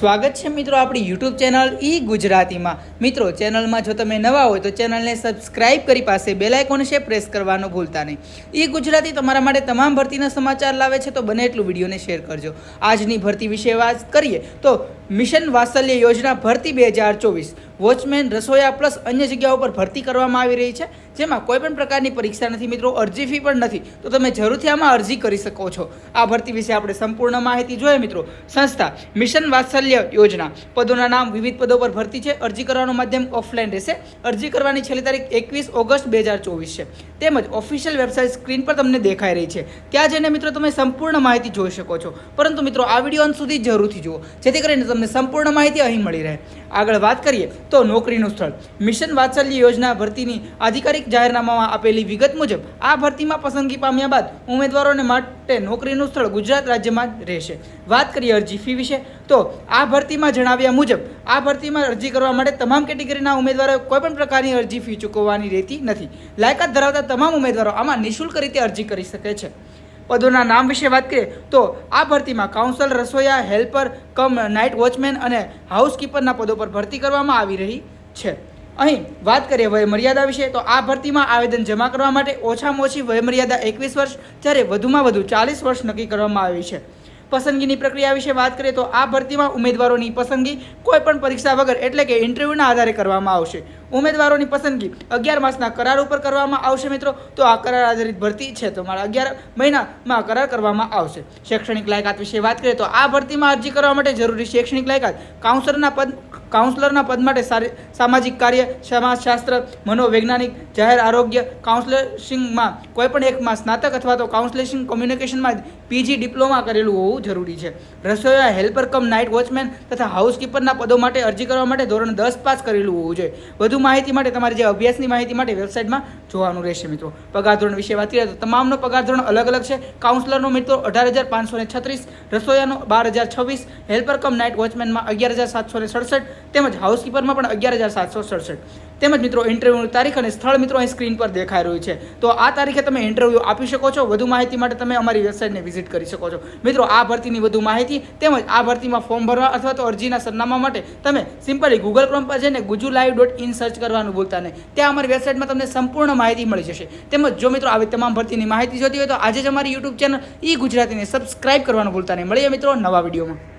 સ્વાગત છે મિત્રો આપણી યુટ્યુબ ચેનલ ઈ ગુજરાતીમાં. મિત્રો, ચેનલમાં જો તમે નવા હોય તો ચેનલને સબસ્ક્રાઇબ કરી પાસે બેલ આઇકોન છે, પ્રેસ કરવાનું ભૂલતા નહીં. ઈ ગુજરાતી તમારા માટે તમામ ભરતીના સમાચાર લાવે છે, તો બને એટલું વિડીયોને શેર કરજો. આજની ભરતી વિશે વાત કરીએ તો મિશન વાત્સલ્ય યોજના ભરતી બે હજાર ચોવીસ. વોચમેન રસોયા પ્લસ અન્ય જગ્યાઓ પર ભરતી કરવામાં આવી રહી છે, જેમાં કોઈ પણ પ્રકારની પરીક્ષા નથી મિત્રો, અરજી ફી પણ નથી. તો તમે જરૂરથી આમાં અરજી કરી શકો છો. આ ભરતી વિશે આપણે સંપૂર્ણ માહિતી જોઈએ મિત્રો. સંસ્થા મિશન વાત્સલ્ય યોજના. પદોના નામ વિવિધ પદો પર ભરતી છે. અરજી કરવાનું માધ્યમ ઓફલાઈન રહેશે. અરજી કરવાની છેલ્લી તારીખ એકવીસ ઓગસ્ટ બે હજાર ચોવીસ છે. તેમજ ઓફિશિયલ વેબસાઇટ સ્ક્રીન પર તમને દેખાઈ રહી છે. ત્યાં જઈને મિત્રો તમે સંપૂર્ણ માહિતી જોઈ શકો છો. પરંતુ મિત્રો, આ વીડિયો અંત સુધી જરૂરથી જુઓ. જેથી કરીને તમને સંપૂર્ણ માહિતી અહીં મળી રહે. આગળ વાત કરીએ તો નોકરીનું સ્થળ. મિશન વાત્સલ્ય યોજના ભરતીની આધિકારિક જાહેરનામામાં આપેલી વિગત મુજબ, આ ભરતીમાં પસંદગી પામ્યા બાદ ઉમેદવારોને માટે નોકરીનું સ્થળ ગુજરાત રાજ્યમાં જ રહેશે. વાત કરીએ અરજી ફી વિશે, તો આ ભરતીમાં જણાવ્યા મુજબ, આ ભરતીમાં અરજી કરવા માટે તમામ કેટેગરીના ઉમેદવારોએ કોઈપણ પ્રકારની અરજી ફી ચૂકવવાની રહેતી નથી. લાયકાત ધરાવતા તમામ ઉમેદવારો આમાં નિઃશુલ્ક રીતે અરજી કરી શકે છે. પદોના નામ વિશે વાત કરીએ, તો આ ભરતીમાં કાઉન્સલ રસોયા હેલ્પર કમ નાઇટ વોચમેન અને હાઉસકીપરના પદો પર ભરતી કરવામાં આવી રહી છે. અહીં વાત કરીએ વયમર્યાદા વિશે, તો આ ભરતીમાં આવેદન જમા કરવા માટે ઓછામાં ઓછી વયમર્યાદા એકવીસ વર્ષ, જ્યારે વધુમાં વધુ ચાલીસ વર્ષ નક્કી કરવામાં આવી છે. પસંદગીની પ્રક્રિયા વિશે વાત કરીએ તો આ ભરતીમાં ઉમેદવારોની પસંદગી કોઈપણ પરીક્ષા વગર, એટલે કે ઇન્ટરવ્યૂના આધારે કરવામાં આવશે. ઉમેદવારોની પસંદગી અગિયાર માસના કરાર ઉપર કરવામાં આવશે મિત્રો. તો આ કરાર આધારિત ભરતી છે. તો મારા અગિયાર મહિનામાં કરાર કરવામાં આવશે. શૈક્ષણિક લાયકાત વિશે વાત કરીએ તો આ ભરતીમાં અરજી કરવા માટે જરૂરી શૈક્ષણિક લાયકાત, કાઉન્સલરના પદ કાઉન્સલરના પદ માટે સામાજિક કાર્ય, સમાજશાસ્ત્ર, મનોવૈજ્ઞાનિક, જાહેર આરોગ્ય કાઉન્સલિંગમાં કોઈપણ એકમાં સ્નાતક અથવા તો કાઉન્સલેશિંગ કોમ્યુનિકેશનમાં પીજી ડિપ્લોમા કરેલું હોવું જરૂરી છે. રસોઈયા હેલ્પર કમ નાઇટ વોચમેન તથા હાઉસકીપરના પદો માટે અરજી કરવા માટે ધોરણ દસ પાસ કરેલું હોવું જોઈએ. વધુ માહિતી માટે તમારે જે અભ્યાસની માહિતી માટે વેબસાઇટમાં જોવાનું રહેશે મિત્રો. પગાર ધોરણ વિશે વાત કરીએ તો તમામનો પગાર ધોરણ અલગ અલગ છે. કાઉન્સલરનો મિત્રો અઢાર હજાર પાંચસો ને છત્રીસ રસોઈયાનો બાર હજાર છવ્વીસ હેલ્પર કમ નાઇટ વોચમેનમાં અગિયાર હજાર સાતસો ને સડસઠ તેમજ હાઉસકીપરમાં પણ અગિયાર હજાર સાતસો સડસઠ. તેમજ મિત્રો ઇન્ટરવ્યૂની તારીખ અને સ્થળ મિત્રો અહીં સ્ક્રીન પર દેખાઈ રહ્યું છે. તો આ તારીખે તમે ઇન્ટરવ્યૂ આપી શકો છો. વધુ માહિતી માટે તમે અમારી વેબસાઇટને વિઝિટ કરી શકો છો. મિત્રો, આ ભરતીની વધુ માહિતી તેમજ આ ભરતીમાં ફોર્મ ભરવા અથવા તો અરજીના સરનામા માટે તમે સિમ્પલી ગૂગલ ક્રોમ પર જઈને Guju live dot in search કરવાનું ભૂલતા નહીં. ત્યાં અમારી વેબસાઇટમાં તમને સંપૂર્ણ માહિતી મળી જશે. તેમજ જો મિત્રો આવી તમામ ભરતીની માહિતી જોતી હોય તો આજે જ અમારી યુટ્યુબ ચેનલ ઈ ગુજરાતીને સબસ્ક્રાઇબ કરવાનું ભૂલતા નહીં. મળીએ મિત્રો નવા વિડીયોમાં